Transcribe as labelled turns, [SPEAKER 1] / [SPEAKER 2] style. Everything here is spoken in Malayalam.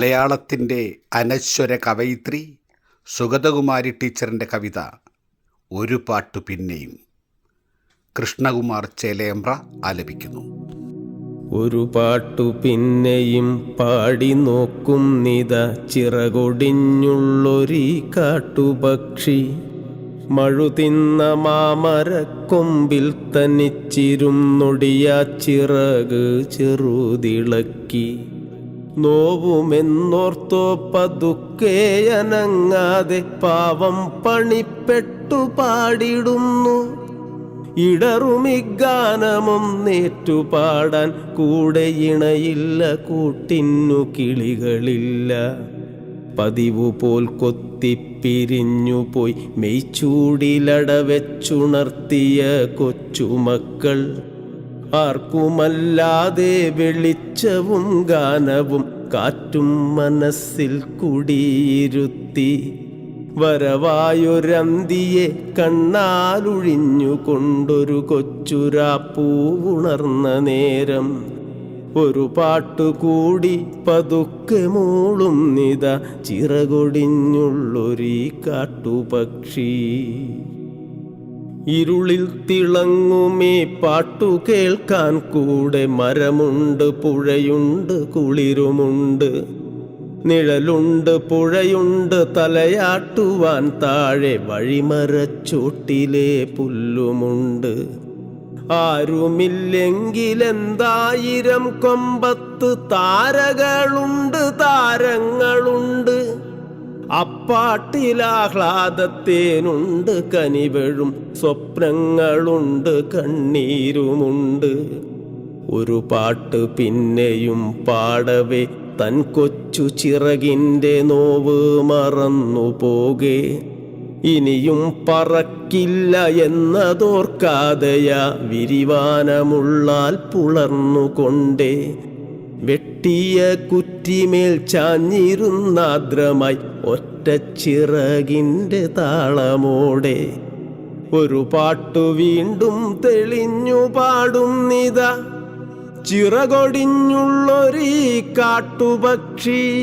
[SPEAKER 1] മലയാളത്തിന്റെ അനശ്വര കവയിത്രി സുഗതകുമാരി ടീച്ചറിന്റെ കവിത ഒരു പാട്ടു പിന്നെയും കൃഷ്ണകുമാർ ചേലേമ്പ്ര ആലപിക്കുന്നു.
[SPEAKER 2] ഒരു പാട്ടു പിന്നെയും പാടി നോക്കും നിത ചിറകൊടിഞ്ഞുള്ളൊരീ കാട്ടുപക്ഷി. മഴുതിന്ന മാമരക്കൊമ്പിൽ തനിച്ചിരുന്നൊടിയ ചിറക് ചെറുതിളക്കി. നോവുമെന്നോർത്തോ പതുക്കെ അനങ്ങാതെ പാവം പണിപ്പെട്ടു പാടിടുന്നു. ഇടറുമിഗാനമും നേറ്റുപാടാൻ കൂടെ ഇണയില്ല കൂട്ടിന്നു കിളികളില്ല. പതിവു പോൽ കൊത്തിപ്പിരിഞ്ഞുപോയി മെയ്ച്ചൂടിലടവെച്ചുണർത്തിയ കൊച്ചുമക്കൾ. ആർക്കുമല്ലാതെ വെളിച്ചവും ഗാനവും കാറ്റും മനസ്സിൽ കുടിയിരുത്തി. വരവായൊരന്തിയെ കണ്ണാലൊഴിഞ്ഞുകൊണ്ടൊരു കൊച്ചുരാപ്പൂവുണർന്ന നേരം. ഒരു പാട്ടുകൂടി പതുക്കെ മൂളും നിത ചിറകൊടിഞ്ഞുള്ളൊരീ കാട്ടുപക്ഷി. ഇരുളിൽ തിളങ്ങുമേ പാട്ടു കേൾക്കാൻ കൂടെ മരമുണ്ട് പുഴയുണ്ട് കുളിരുമുണ്ട്. നിഴലുണ്ട് പുഴയുണ്ട് തലയാട്ടുവാൻ താഴെ വഴിമരച്ചോട്ടിലെ പുല്ലുമുണ്ട്. ആരുമില്ലെങ്കിലെന്തായിരം കൊമ്പത്ത് താരകളുണ്ട് താരങ്ങളുണ്ട് അപ്പാട്ടിലാഹ്ലാദത്തേനുണ്ട് കനിവഴും സ്വപ്നങ്ങളുണ്ട് കണ്ണീരുമുണ്ട്. ഒരു പാട്ട് പിന്നെയും പാടവേ തൻ കൊച്ചു ചിറകിന്റെ നോവ് മറന്നു പോകെ. ഇനിയും പറക്കില്ല എന്നതോർക്കാതെയാ വിരിവാനമുള്ളാൽ പുളർന്നുകൊണ്ടേ. വെട്ടിയ കുറ്റിമേൽ ചാഞ്ഞിരുന്നാദ്രമായി ഒറ്റ ചിറകിന്റെ താളമോടെ. ഒരു പാട്ടു വീണ്ടും തെളിഞ്ഞു പാടുന്നിത നിത. ചിറകൊടിഞ്ഞുള്ളൊരീ കാട്ടുപക്ഷി.